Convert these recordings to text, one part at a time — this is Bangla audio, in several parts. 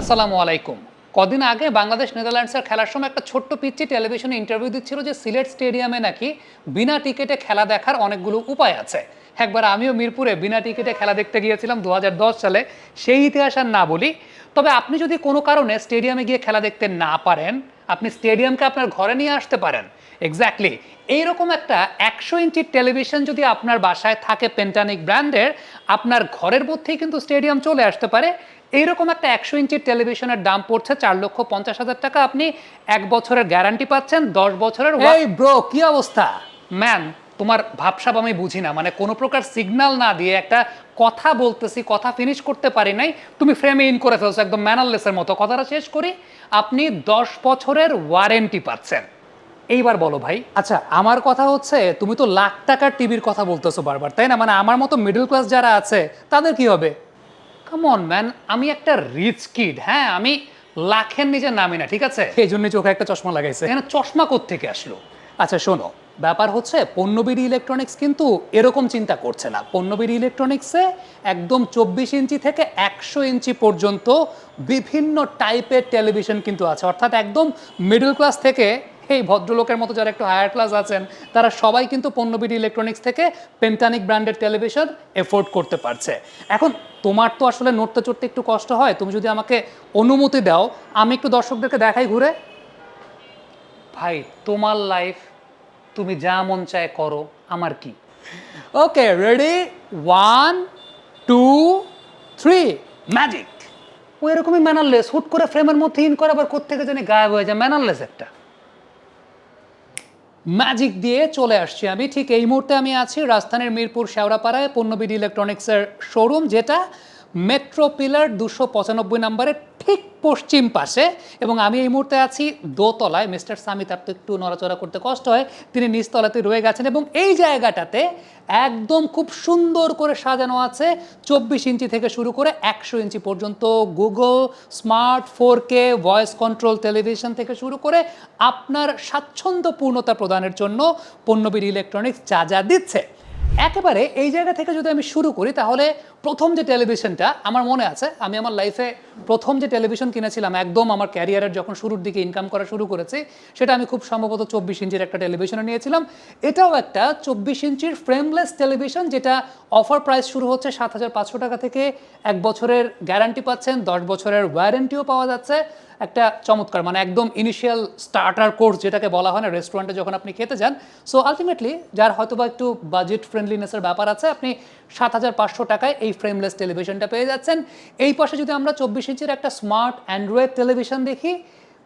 আসসালামু আলাইকুম। কদিন আগে বাংলাদেশ নেদারল্যান্ডসের খেলার সময় একটা ছোট্ট পিচ্ছি টেলিভিশনে ইন্টারভিউ দিচ্ছিল যে সিলেট স্টেডিয়ামে নাকি বিনা টিকিটে খেলা দেখার অনেকগুলো উপায় আছে। একবার আমিও মিরপুরে বিনা টিকিটে খেলা দেখতে গিয়েছিলাম দু সালে, সেই ইতিহাস আর না বলি। তবে আপনি যদি কোনো কারণে স্টেডিয়ামে গিয়ে খেলা দেখতে না পারেন, আপনি স্টেডিয়ামকে আপনার ঘরে নিয়ে আসতে পারেন। এক্স্যাক্টলি এইরকম একটা একশো ইঞ্চির টেলিভিশন যদি আপনার বাসায় থাকে পেন্টানিক ব্র্যান্ডের, আপনার ঘরের মধ্যেই কিন্তু স্টেডিয়াম চলে আসতে পারে। এইরকম একটা একশো ইঞ্চির টেলিভিশনের দাম পড়ছে চার লক্ষ পঞ্চাশ হাজার টাকা। আপনি এক বছরের গ্যারান্টি পাচ্ছেন দশ বছরের এই ব্রো কি অবস্থা? ম্যান তোমার ভাবসাব আমি বুঝি না। মানে কোনো প্রকার সিগন্যাল না দিয়ে একটা কথা বলতেছি কথা ফিনিশ করতে পারি নাই তুমি ফ্রেমে ইন করে ফেলছো একদম ম্যানারলেসের মতো। কথাটা শেষ করি আপনি দশ বছরের ওয়ারেন্টি পাচ্ছেন। এইবার বলো ভাই। আচ্ছা আমার কথা হচ্ছে তুমি তো লাখ টাকার টিভির কথা বলতেছো বারবার তাই না? মানে আমার মতো মিডল ক্লাস যারা আছে তাদের কি হবে? কামন ম্যান আমি একটা রিচ কিড হ্যাঁ? আমি লাখের নিচে নামি না ঠিক আছে? এই জন্য চোখে একটা চশমা লাগাইছে। এখানে চশমা থেকে আসলো? আচ্ছা শোনো ব্যাপার হচ্ছে পণ্যবিড়ি ইলেকট্রনিক্স কিন্তু এরকম চিন্তা করছে না। পণ্যবিড়ি ইলেকট্রনিক্সে একদম চব্বিশ ইঞ্চি থেকে একশো ইঞ্চি পর্যন্ত বিভিন্ন টাইপের টেলিভিশন কিন্তু আছে। অর্থাৎ একদম মিডল ক্লাস থেকে এই ভদ্রলোকের মতো যারা একটু হায়ার ক্লাস আছেন, তারা সবাই কিন্তু পণ্যবিডি ইলেকট্রনিক্স থেকে পেন্টানিক ব্র্যান্ডের টেলিভিশন এফোর্ড করতে পারছে। এখন তোমার তো আসলে নড়তে চড়তে একটু কষ্ট হয়, তুমি যদি আমাকে অনুমতি দাও, আমি একটু দর্শকদেরকে দেখাই ঘুরে। ভাই, তোমার লাইফ তুমি যা মন চায় করো, আমার কি? Okay ready one two three magic ও এরকমই ম্যানারলেস হুট করে ফ্রেমের মধ্যে ইন করে আবার কোথেকে জানি গায়েব হয়ে যায় ম্যানারলেস একটা। ম্যাজিক দিয়ে চলে আসছি আমি। ঠিক এই মুহূর্তে আমি আছি রাজধানীর মিরপুর, শেওড়াপাড়ায়, পণ্যবিধি ইলেকট্রনিক্সের শোরুম যেটা মেট্রো পিলার দুশো পঁচানব্বই নম্বরের ঠিক পশ্চিম পাশে এবং আমি এই মুহূর্তে আছি দোতলায়। মিস্টার সামি তার তো একটু নড়াচড়া করতে কষ্ট হয়। তিনি নিচতলাতে রয়ে গেছেন এবং এই জায়গাটাতে একদম খুব সুন্দর করে সাজানো আছে চব্বিশ ইঞ্চি থেকে শুরু করে একশো ইঞ্চি পর্যন্ত Google smart four K voice control television থেকে শুরু করে আপনার স্বাচ্ছন্দ্যপূর্ণতা প্রদানের জন্য পণ্যবীর ইলেকট্রনিক্স যা যা দিচ্ছে। একেবারে এই জায়গা থেকে যদি আমি শুরু করি তাহলে প্রথম যে টেলিভিশনটা আমার মনে আছে, আমি আমার লাইফে প্রথম যে টেলিভিশন কিনেছিলাম, একদম আমার ক্যারিয়ারের যখন শুরুর দিকে ইনকাম করা শুরু করেছি, সেটা আমি খুব সম্ভবত চব্বিশ ইঞ্চির একটা টেলিভিশনে নিয়েছিলাম। এটাও একটা চব্বিশ ইঞ্চির ফ্রেমলেস টেলিভিশন যেটা অফার প্রাইস শুরু হচ্ছে সাত হাজার পাঁচশো টাকা থেকে এক বছরের গ্যারান্টি পাচ্ছেন, দশ বছরের ওয়ারেন্টিও পাওয়া যাচ্ছে। একটা চমৎকার মানে একদম ইনিশিয়াল স্টার্টার কোর্স যেটাকে বলা হয় না রেস্টুরেন্টে যখন আপনি খেতে যান। সো আলটিমেটলি যার হয়তো বা একটু বাজেট ফ্রেন্ডলিনেসের ব্যাপার আছে, আপনি সাত হাজার পাঁচশো টাকায় এই ফ্রেমলেস টেলিভিশনটা পেয়ে যাচ্ছেন। এই পাশে যদি আমরা চব্বিশ ইঞ্চির একটা স্মার্ট অ্যান্ড্রয়েড টেলিভিশন দেখি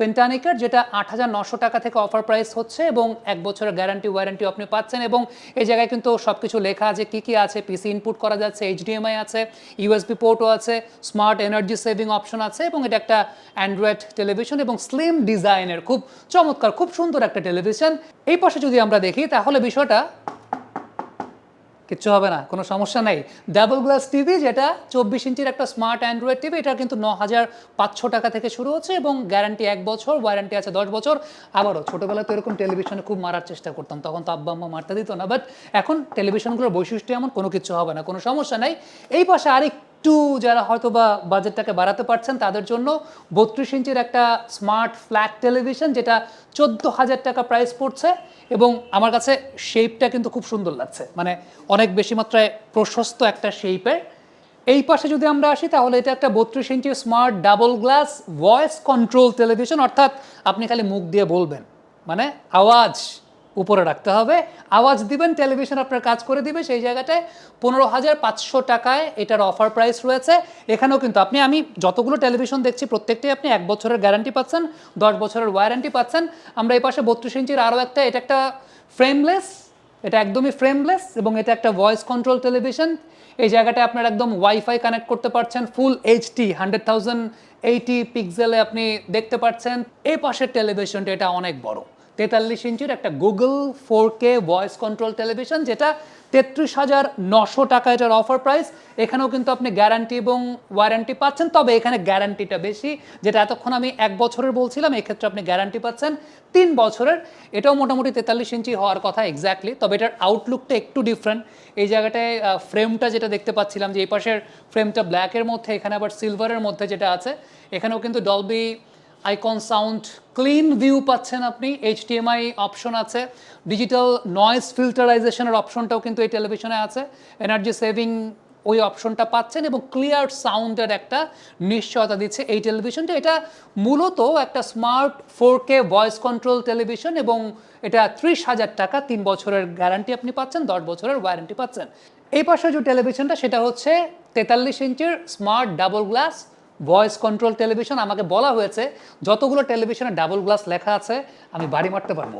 পেন্টানিকের যেটা আট হাজার নশো টাকা থেকে অফার প্রাইস হচ্ছে এবং এক বছরের গ্যারান্টি ওয়ারেন্টি আপনি পাচ্ছেন এবং এই জায়গায় কিন্তু সব কিছু লেখা আছে, কী কী আছে পিসি ইনপুট করা যাচ্ছে এইচডিএমআই আছে ইউএসবি পোর্টও আছে স্মার্ট এনার্জি সেভিং অপশন আছে এবং এটা একটা অ্যান্ড্রয়েড টেলিভিশন এবং স্লিম ডিজাইনের খুব চমৎকার, খুব সুন্দর একটা টেলিভিশন এই পাশে যদি আমরা দেখি, তাহলে বিষয়টা কিচ্ছু হবে না, কোনো সমস্যা নেই। ডাবল গ্লাস টিভি যেটা চব্বিশ ইঞ্চির একটা স্মার্ট অ্যান্ড্রয়েড টিভি এটা কিন্তু ন হাজার পাঁচশো টাকা থেকে শুরু হচ্ছে এবং গ্যারান্টি এক বছর ওয়ারেন্টি আছে দশ বছর। আবারও, ছোটোবেলায় তো এরকম টেলিভিশনে খুব মারার চেষ্টা করতাম, তখন তো আব্বা আম্মা মারতে দিত না। বাট এখন টেলিভিশনগুলোর বৈশিষ্ট্য এমন, কোনো কিছু হবে না, কোনো সমস্যা নেই। এই পাশে আরেক একটু যারা হয়তো বা বাজেটটাকে বাড়াতে পারছেন, তাদের জন্য বত্রিশ ইঞ্চির একটা স্মার্ট ফ্ল্যাট টেলিভিশন, যেটা চোদ্দ হাজার টাকা প্রাইস পড়ছে এবং আমার কাছে শেপটা কিন্তু খুব সুন্দর লাগছে। মানে অনেক বেশি মাত্রায় প্রশস্ত একটা শেপের এই পাশে যদি আমরা আসি, তাহলে এটা একটা বত্রিশ inch smart double glass voice control television অর্থাৎ আপনি খালি মুখ দিয়ে বলবেন। মানে আওয়াজ। উপরে রাখতে হবে। আওয়াজ দিবেন টেলিভিশন আপনার কাজ করে দিবে, সেই জায়গাটায় পনেরো হাজার পাঁচশো টাকায় এটার অফার প্রাইস রয়েছে। এখানেও কিন্তু আপনি, আমি যতগুলো টেলিভিশন দেখছি, প্রত্যেকটাই আপনি এক বছরের গ্যারান্টি পাচ্ছেন, দশ বছরের ওয়ারেন্টি পাচ্ছেন। আমরা এই পাশে বত্রিশ ইঞ্চির আরও একটা, এটা একটা ফ্রেমলেস এটা একদমই ফ্রেমলেস এবং এটা একটা ভয়েস কন্ট্রোল টেলিভিশন এই জায়গাটায় আপনার একদম ওয়াইফাই কানেক্ট করতে পারছেন full HD hundred thousand eighty পিক্সেলে আপনি দেখতে পাচ্ছেন এই পাশের টেলিভিশনটা এটা অনেক বড়। তেতাল্লিশ ইঞ্চির একটা Google four K voice control television যেটা তেত্রিশ হাজার নশো টাকা এটার অফার প্রাইস এখানেও কিন্তু আপনি গ্যারান্টি এবং ওয়ারেন্টি পাচ্ছেন, তবে এখানে গ্যারান্টিটা বেশি, যেটা এতক্ষণ আমি এক বছরের বলছিলাম, এক্ষেত্রে আপনি গ্যারান্টি পাচ্ছেন তিন বছরের। এটাও মোটামুটি তেতাল্লিশ ইঞ্চি হওয়ার কথা এক্স্যাক্টলি তবে এটার আউটলুকটা একটু ডিফারেন্ট এই জায়গাটায় ফ্রেমটা যেটা দেখতে পাচ্ছিলাম, যে এই পাশের ফ্রেমটা ব্ল্যাকের মধ্যে, এখানে আবার সিলভারের মধ্যে যেটা আছে, এখানেও কিন্তু Dolby icon sound clean view পাচ্ছেন আপনি এইচডিএমআই অপশন আছে ডিজিটাল নয়েজ ফিল্টারাইজেশনের অপশনটাও কিন্তু এই টেলিভিশনে আছে এনার্জি সেভিং ওই অপশনটা পাচ্ছেন এবং ক্লিয়ার সাউন্ডের একটা নিশ্চয়তা দিচ্ছে এই টেলিভিশনটা এটা মূলত একটা smart four K voice control television এবং এটা ত্রিশ হাজার টাকা তিন বছরের গ্যারান্টি আপনি পাচ্ছেন, দশ বছরের ওয়ারেন্টি পাচ্ছেন। এই পাশে যে টেলিভিশনটা সেটা হচ্ছে তেতাল্লিশ ইঞ্চির smart double glass voice control television আমাকে বলা হয়েছে, যতগুলো টেলিভিশনে ডাবল গ্লাস লেখা আছে, আমি বাড়ি মারতে পারব।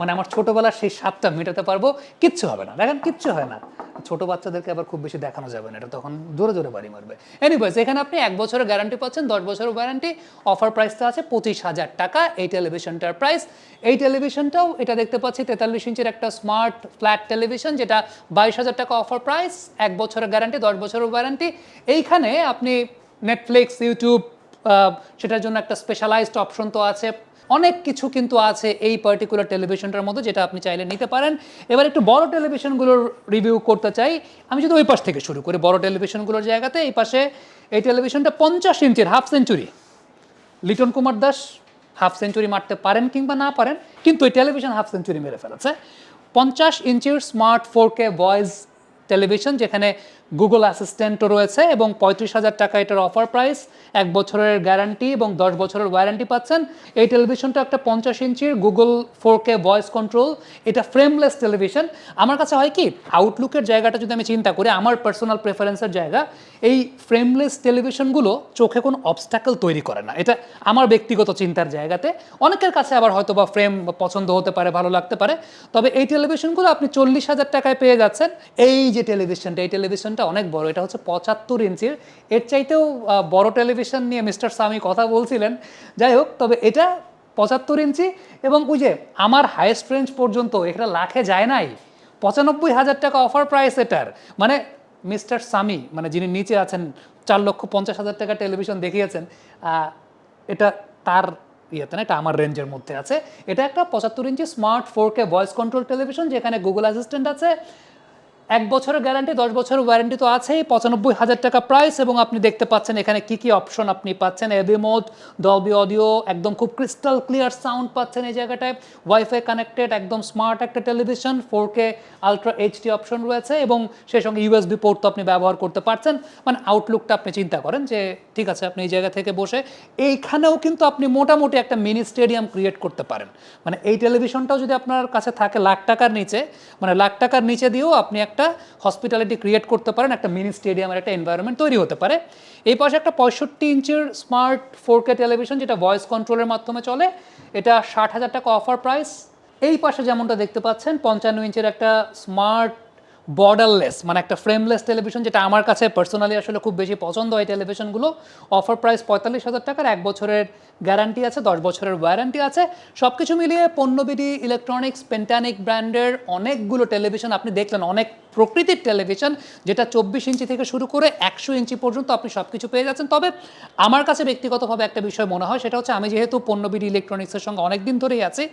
মানে আমার ছোটোবেলার সেই স্বাদটা মেটাতে পারব, কিচ্ছু হবে না। দেখেন, কিচ্ছু হয় না। ছোট বাচ্চাদেরকে আবার খুব বেশি দেখানো যাবে না, এটা তখন জোরে জোরে বাড়ি মারবে। এনিওয়েজ এখানে আপনি এক বছরের গ্যারান্টি পাচ্ছেন, দশ বছরের ওয়ারেন্টি অফার প্রাইসটা আছে পঁচিশ হাজার টাকা, এই টেলিভিশনটার প্রাইস এই টেলিভিশনটাও এটা দেখতে পাচ্ছি, তেতাল্লিশ ইঞ্চির একটা স্মার্ট ফ্ল্যাট টেলিভিশন যেটা বাইশ হাজার টাকা অফার প্রাইস এক বছরের গ্যারান্টি দশ বছরের ওয়ারেন্টি এইখানে আপনি নেটফ্লিক্স ইউটিউব সেটার জন্য একটা স্পেশালাইজড অপশন তো আছে। অনেক কিছু কিন্তু আছে এই পার্টিকুলার টেলিভিশনটার মধ্যে যেটা আপনি চাইলে নিতে পারেন। এবার একটু বড় টেলিভিশনগুলোর রিভিউ করতে চাই। আমি যদি ওই পাশ থেকে শুরু করি, বড় টেলিভিশনগুলোর জায়গাতে। এই পাশে এই টেলিভিশনটা পঞ্চাশ ইঞ্চির half century Liton Kumar Das half century মারতে পারেন কিংবা না পারেন, কিন্তু এই টেলিভিশন হাফ সেঞ্চুরি মেরে ফেলেছে। পঞ্চাশ ইঞ্চির smart four K voice television যেখানে গুগল অ্যাসিস্ট্যান্টও রয়েছে এবং পঁয়ত্রিশ হাজার টাকা এটার অফার প্রাইস এক বছরের গ্যারান্টি এবং দশ বছরের ওয়ারেন্টি পাচ্ছেন। এই টেলিভিশনটা একটা পঞ্চাশ ইঞ্চির Google four K voice control এটা ফ্রেমলেস টেলিভিশন আমার কাছে হয় কি আউটলুকের জায়গাটা যদি আমি চিন্তা করি, আমার পার্সোনাল প্রেফারেন্সের জায়গা, এই ফ্রেমলেস টেলিভিশনগুলো চোখে কোনো অবস্টাকল তৈরি করে না। এটা আমার ব্যক্তিগত চিন্তার জায়গাতে। অনেকের কাছে আবার হয়তো বা ফ্রেম পছন্দ হতে পারে, ভালো লাগতে পারে। তবে এই টেলিভিশনগুলো আপনি চল্লিশ হাজার টাকায় পেয়ে যাচ্ছেন। এই যে টেলিভিশনটা এই টেলিভিশনটা অনেক বড়, এটা হচ্ছে পঁচাত্তর ইঞ্চির। এর চাইতেও বড় টেলিভিশন নিয়ে মিস্টার সামি কথা বলছিলেন। যাই হোক, তবে এটা পঁচাত্তর ইঞ্চি এবং ওই যে আমার হায়েস্ট রেঞ্জ পর্যন্ত, এটা লাখে যায় নাই। পঁচানব্বই হাজার টাকা অফার প্রাইস এটার। মানে মিস্টার সামি মানে যিনি নিচে আছেন, চার লক্ষ পঞ্চাশ হাজার টাকা টেলিভিশন দেখিয়েছেন এটা তার ইয়েতে না, এটা আমার রেঞ্জের মধ্যে আছে। এটা একটা পঁচাত্তর inch smart four K voice control television যেখানে গুগল অ্যাসিস্ট্যান্ট আছে। এক বছরের গ্যারান্টি দশ বছরের ওয়ারেন্টি তো আছেই, পঁচানব্বই হাজার টাকা প্রাইস এবং আপনি দেখতে পাচ্ছেন এখানে কি কি অপশন আপনি পাচ্ছেন। এবি মোড ডলবি অডিও একদম খুব ক্রিস্টাল ক্লিয়ার সাউন্ড পাচ্ছেন এই জায়গাটায়। ওয়াইফাই কানেক্টেড একদম স্মার্ট একটা television four K ultra HD option রয়েছে এবং সেই সঙ্গে ইউএসবি পোর্ট তো আপনি ব্যবহার করতে পারছেন। মানে আউটলুকটা আপনি চিন্তা করেন যে, ঠিক আছে, আপনি এই জায়গা থেকে বসে এইখানেও কিন্তু আপনি মোটামুটি একটা মিনি স্টেডিয়াম ক্রিয়েট করতে পারেন। মানে এই টেলিভিশনটাও যদি আপনার কাছে থাকে লাখ টাকার নিচে মানে লাখ টাকার নিচে দিয়েও আপনি একটা হসপিটালিটি ক্রিয়েট করতে পারেন, একটা মিনি স্টেডিয়ামের একটা এনভায়রনমেন্ট তৈরি হতে পারে। এই পাশে একটা পঁয়ষট্টি ইঞ্চের স্মার্ট ফোর কে টেলিভিশন যেটা ভয়েস কন্ট্রোলের মাধ্যমে চলে, এটা ষাট হাজার টাকা অফার প্রাইস এই পাশে যেমনটা দেখতে পাচ্ছেন, পঞ্চান্ন ইঞ্চের একটা স্মার্ট বর্ডারলেস মানে একটা ফ্রেমলেস টেলিভিশন যেটা আমার কাছে পার্সোনালি আসলে খুব বেশি পছন্দ হয় টেলিভিশনগুলো অফার প্রাইস পঁয়তাল্লিশ হাজার টাকার এক বছরের গ্যারান্টি আছে, দশ বছরের ওয়ারেন্টি আছে। সব কিছু মিলিয়ে পণ্যবিধি ইলেকট্রনিক্স পেন্টানিক ব্র্যান্ডের অনেকগুলো টেলিভিশন আপনি দেখলেন, অনেক প্রকৃতির টেলিভিশন যেটা চব্বিশ ইঞ্চি থেকে শুরু করে একশো ইঞ্চি পর্যন্ত আপনি সব কিছু পেয়ে যাচ্ছেন। তবে আমার কাছে ব্যক্তিগতভাবে একটা বিষয় মনে হয়, সেটা হচ্ছে আমি যেহেতু পণ্যবিধি ইলেকট্রনিক্সের সঙ্গে অনেক দিন ধরেই আছি,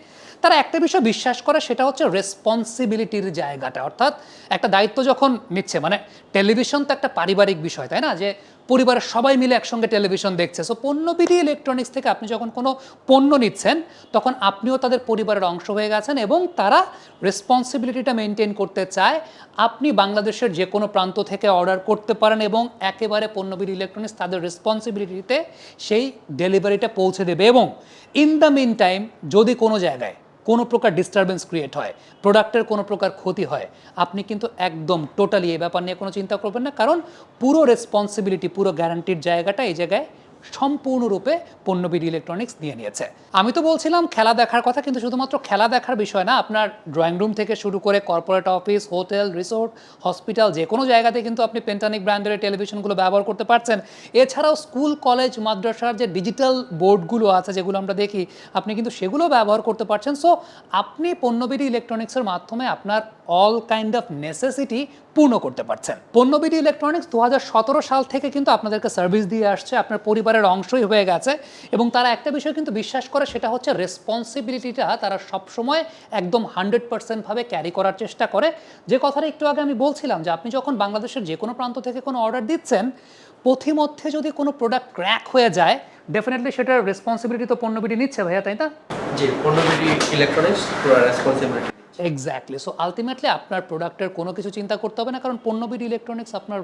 তারা একটা বিষয় বিশ্বাস করে, সেটা হচ্ছে রেসপন্সিবিলিটির জায়গাটা। অর্থাৎ একটা দায়িত্ব যখন নিচ্ছে মানে টেলিভিশন তো একটা পারিবারিক বিষয়, তাই না? যে পরিবারের সবাই মিলে একসঙ্গে টেলিভিশন দেখছে। সো পণ্যবিধি ইলেকট্রনিক্স থেকে আপনি যখন কোনো পণ্য নিচ্ছেন, তখন আপনিও তাদের পরিবারের অংশ হয়ে গেছেন এবং তারা রেসপন্সিবিলিটিটা মেনটেন করতে চায়। আপনি বাংলাদেশের যে কোনো প্রান্ত থেকে অর্ডার করতে পারেন এবং একেবারে পণ্যবিধি ইলেকট্রনিক্স তাদের রেসপন্সিবিলিটিতে সেই ডেলিভারিটা পৌঁছে দেবে এবং ইন দ্য মিন টাইম যদি কোনো জায়গায় কোনো প্রকার ডিস্টারবেন্স ক্রিয়েট হয় প্রোডাক্টের কোনো প্রকার ক্ষতি হয়, আপনি কিন্তু একদম টোটালি এই ব্যাপার নিয়ে কোনো চিন্তা করবেন না। কারণ পুরো রেসপন্সিবিলিটি পুরো গ্যারান্টির জায়গাটা এই জায়গায় সম্পূর্ণরূপে পণ্যবিডি ইলেকট্রনিক্স নিয়ে নিয়েছে। আমি তো বলছিলাম খেলা দেখার কথা, কিন্তু শুধুমাত্র খেলা দেখার বিষয় না, আপনার ড্রয়িং রুম থেকে শুরু করে corporate office hotel resort hospital যে কোনো জায়গাতে কিন্তু আপনি পেন্টানিক ব্র্যান্ডের টেলিভিশনগুলো ব্যবহার করতে পারছেন। এছাড়াও স্কুল কলেজ মাদ্রাসার যে ডিজিটাল বোর্ডগুলো আছে, যেগুলো আমরা দেখি, আপনি কিন্তু সেগুলো ব্যবহার করতে পারছেন। সো আপনি পণ্যবিডি ইলেকট্রনিক্সের মাধ্যমে আপনার অল কাইন্ড অফ নেসেসিটি পূর্ণ করতে পারছেন। পণ্যবিডি ইলেকট্রনিক্স দু হাজার সতেরো সাল থেকে কিন্তু আপনাদেরকে সার্ভিস দিয়ে আসছে, আপনার পরিবারের অংশই হয়ে গেছে এবং তারা একটা বিষয় কিন্তু বিশ্বাস করে সেটা হচ্ছে রেসপন্সিবিলিটিটা তারা সবসময় একদম হান্ড্রেড পার্সেন্টভাবে ক্যারি করার চেষ্টা করে। যে কথাটা একটু আগে আমি বলছিলাম যে আপনি যখন বাংলাদেশের যে কোনো প্রান্ত থেকে কোনো অর্ডার দিচ্ছেন পথিমধ্যে যদি কোনো প্রোডাক্ট ক্র্যাক হয়ে যায় ডেফিনেটলি সেটার রেসপন্সিবিলিটি তো পণ্যবিডি নিচ্ছে ভাইয়া তাই না? জি পণ্যবিডি electronics responsibility exactly so ultimately আপনার প্রোডাক্টের কোনো কিছু চিন্তা করতে হবে না কারণ পণ্যবিডি ইলেকট্রনিক্স আপনার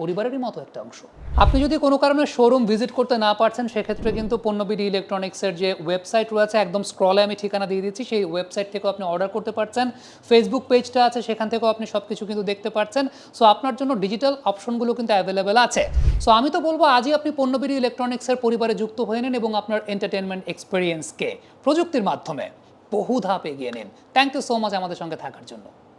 পরিবারেরই মতো একটা অংশ। আপনি যদি কোনো কারণে শোরুম ভিজিট করতে না পারছেন, সেক্ষেত্রে কিন্তু পণ্যবিডি ইলেকট্রনিক্সের যে ওয়েবসাইট রয়েছে, একদম স্ক্রলে আমি ঠিকানা দিয়ে দিচ্ছি, সেই ওয়েবসাইট থেকেও আপনি অর্ডার করতে পারছেন। ফেসবুক পেজটা আছে, সেখান থেকেও আপনি সব কিছু কিন্তু দেখতে পারছেন। সো আপনার জন্য ডিজিটাল অপশনগুলো কিন্তু অ্যাভেলেবেল আছে। সো আমি তো বলব, আজই আপনি পণ্যবিডি ইলেকট্রনিক্সের পরিবারে যুক্ত হয়ে নিন এবং আপনার এন্টারটেনমেন্ট এক্সপিরিয়েন্সকে প্রযুক্তির মাধ্যমে বহু ধাপ এগিয়ে নিন। থ্যাংক ইউ সো মাচ আমাদের সঙ্গে থাকার জন্য।